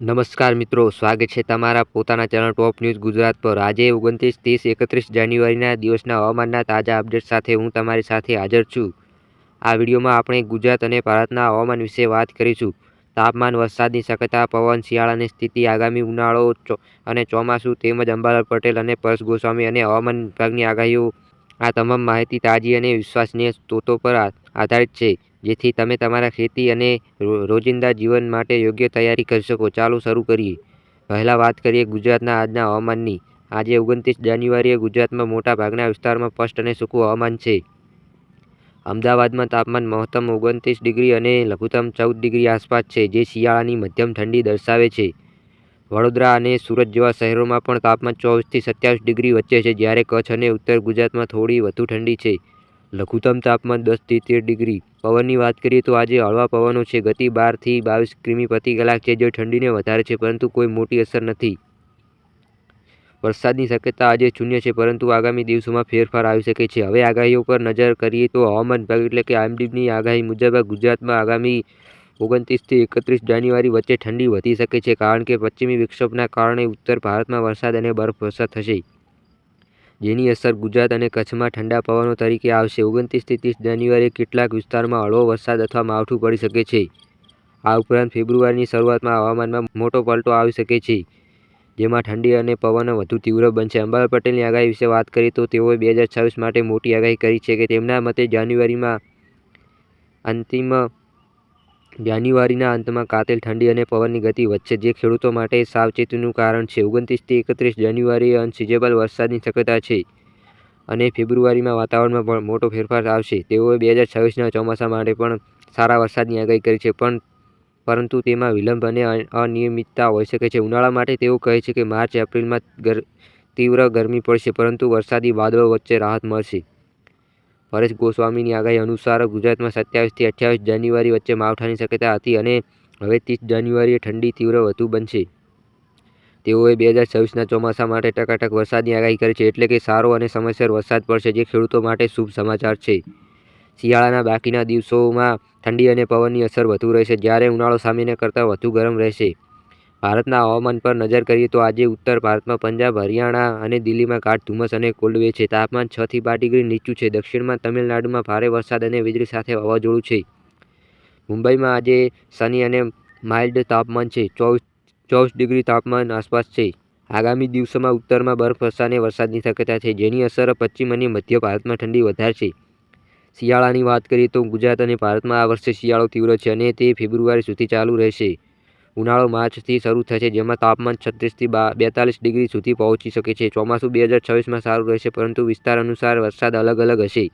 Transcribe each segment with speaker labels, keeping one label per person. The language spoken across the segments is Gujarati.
Speaker 1: નમસ્કાર મિત્રો, સ્વાગત છે તમારા પોતાના ચેનલ ટોપ ન્યૂઝ ગુજરાત પર. આજે ઓગણત્રીસ, ત્રીસ, એકત્રીસ જાન્યુઆરીના દિવસના હવામાનના તાજા અપડેટ સાથે હું તમારી સાથે હાજર છું. આ વિડીયોમાં આપણે ગુજરાત અને ભારતના હવામાન વિશે વાત કરીશું. તાપમાન, વરસાદની શક્યતા, પવન, શિયાળાની સ્થિતિ, આગામી ઉનાળો અને ચોમાસું તેમજ અંબાલાલ પટેલ અને પરેશ ગોસ્વામી અને હવામાન વિભાગની આગાહીઓ આ તમામ માહિતી તાજી અને વિશ્વસનીય સ્ત્રોતો પર આધારિત છે, જેથી તમે તમારા ખેતી અને રોજિંદા જીવન માટે યોગ્ય તૈયારી કરી શકો. ચાલો શરૂ કરીએ. પહેલાં વાત કરીએ ગુજરાતના આજના હવામાનની. આજે ઓગણત્રીસ જાન્યુઆરીએ ગુજરાતમાં મોટા ભાગના વિસ્તારમાં સ્પષ્ટ અને સૂકું હવામાન છે. અમદાવાદમાં તાપમાન મહત્તમ ઓગણત્રીસ ડિગ્રી અને લઘુત્તમ ચૌદ ડિગ્રી આસપાસ છે, જે શિયાળાની મધ્યમ ઠંડી દર્શાવે છે. વડોદરા અને સુરત જેવા શહેરોમાં પણ તાપમાન ચોવીસથી સત્યાવીસ ડિગ્રી વચ્ચે છે, જ્યારે કચ્છ અને ઉત્તર ગુજરાતમાં થોડી વધુ ઠંડી છે. લઘુત્તમ તાપમાન દસથી તેર ડિગ્રી. પવનની વાત કરીએ તો આજે હળવા પવનો છે, ગતિ બારથી બાવીસ કિમી પ્રતિ કલાક છે, જે ઠંડીને વધારે છે, પરંતુ કોઈ મોટી અસર નથી. વરસાદની શક્યતા આજે શૂન્ય છે, પરંતુ આગામી દિવસોમાં ફેરફાર આવી શકે છે. હવે આગાહીઓ પર નજર કરીએ તો હવામાન વિભાગ એટલે કે આઈએમડીની આગાહી મુજબ ગુજરાતમાં આગામી ઓગણત્રીસથી એકત્રીસ જાન્યુઆરી વચ્ચે ઠંડી વધી શકે છે કારણ કે પશ્ચિમી વિક્ષોભના કારણે ઉત્તર ભારતમાં વરસાદ અને બરફવર્ષા થશે. જેની અસર ગુજરાત અને કચ્છમાં ઠંડા પવનો તરીકે આવશે. ઓગણત્રીસથી ત્રીસ જાન્યુઆરીએ કેટલાક વિસ્તારમાં હળવો વરસાદ અથવા માવઠું પડી શકે છે. આ ઉપરાંત ફેબ્રુઆરીની શરૂઆતમાં હવામાનમાં મોટો પલટો આવી શકે છે, જેમાં ઠંડી અને પવન વધુ તીવ્ર બનશે. અંબાલાલ પટેલની આગાહી વિશે વાત કરીએ તો તેઓએ બે હજાર છવ્વીસ માટે મોટી આગાહી કરી છે કે તેમના મતે જાન્યુઆરીમાં અંતિમ જાન્યુઆરીના અંતમાં કાતિલ ઠંડી અને પવનની ગતિ વધશે. જે ખેડૂતો માટે સાવચેતીનું કારણ છે. ઓગણત્રીસથી એકત્રીસ જાન્યુઆરીએ અનસિઝેબલ વરસાદની શક્યતા છે અને ફેબ્રુઆરીમાં વાતાવરણમાં પણ મોટો ફેરફાર આવશે. તેઓએ બે હજાર છવ્વીસના ચોમાસા માટે પણ સારા વરસાદની આગાહી કરી છે પણ પરંતુ તેમાં વિલંબ અને અનિયમિતતા હોઈ શકે છે. ઉનાળા માટે તેઓ કહે છે કે માર્ચ, એપ્રિલમાં તીવ્ર ગરમી પડશે પરંતુ વરસાદી વાદળો વચ્ચે રાહત મળશે. પરેશ ગોસ્વામીની આગાહી અનુસાર ગુજરાતમાં સત્યાવીસથી અઠ્યાવીસ જાન્યુઆરી વચ્ચે માવઠાની શક્યતા હતી અને હવે ત્રીસ જાન્યુઆરીએ ઠંડી તીવ્ર વધુ બનશે. તેઓએ બે હજાર છવ્વીસના ચોમાસા માટે ટકાટક વરસાદની આગાહી કરી છે એટલે કે સારો અને સમયસર વરસાદ પડશે, જે ખેડૂતો માટે શુભ સમાચાર છે. શિયાળાના બાકીના દિવસોમાં ઠંડી અને પવનની અસર વધુ રહેશે, જ્યારે ઉનાળો સામાન્ય કરતાં વધુ ગરમ રહેશે. ભારતના હવામાન પર નજર કરીએ તો આજે ઉત્તર ભારતમાં પંજાબ, હરિયાણા અને દિલ્હીમાં ગાઢ ધુમ્મસ અને કોલ્ડ વેવ છે. તાપમાન છ થી બાર ડિગ્રી નીચું છે. દક્ષિણમાં તમિલનાડુમાં ભારે વરસાદ અને વીજળી સાથે વાવાઝોડું છે. મુંબઈમાં આજે સની અને માઇલ્ડ તાપમાન છે. ચોવીસ ચોવીસ ડિગ્રી તાપમાન આસપાસ છે. આગામી દિવસોમાં ઉત્તરમાં બરફવર્ષા અને વરસાદની શક્યતા છે. જેની અસર પશ્ચિમ અને મધ્ય ભારતમાં ઠંડી વધારશે શિયાળાની વાત કરીએ તો ગુજરાત અને ભારતમાં આ વર્ષે શિયાળો તીવ્ર છે અને તે ફેબ્રુઆરી સુધી ચાલુ રહેશે. ઉનાળો માર્ચથી શરૂ થશે જેમાં તાપમાન છત્રીસથી બા, બેતાલીસ ડિગ્રી સુધી પહોંચી શકે છે. ચોમાસું બે હજાર છવ્વીસમાં સારું રહેશે, પરંતુ વિસ્તાર અનુસાર વરસાદ અલગ અલગ હશે.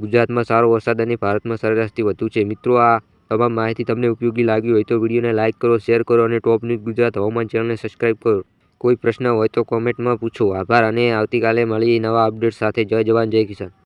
Speaker 1: ગુજરાતમાં સારો વરસાદ અને ભારતમાં સરેરાશથી વધુ છે. મિત્રો, આ તમામ માહિતી તમને ઉપયોગી લાગી હોય તો વિડીયોને લાઇક કરો, શેર કરો અને ટોપ ન્યૂઝ ગુજરાત હવામાન ચેનલને સબસ્ક્રાઇબ કરો. કોઈ પ્રશ્ન હોય તો કોમેન્ટમાં પૂછો. આભાર અને આવતીકાલે મળી નવા અપડેટ સાથે. જય જવાન, જય કિસાન.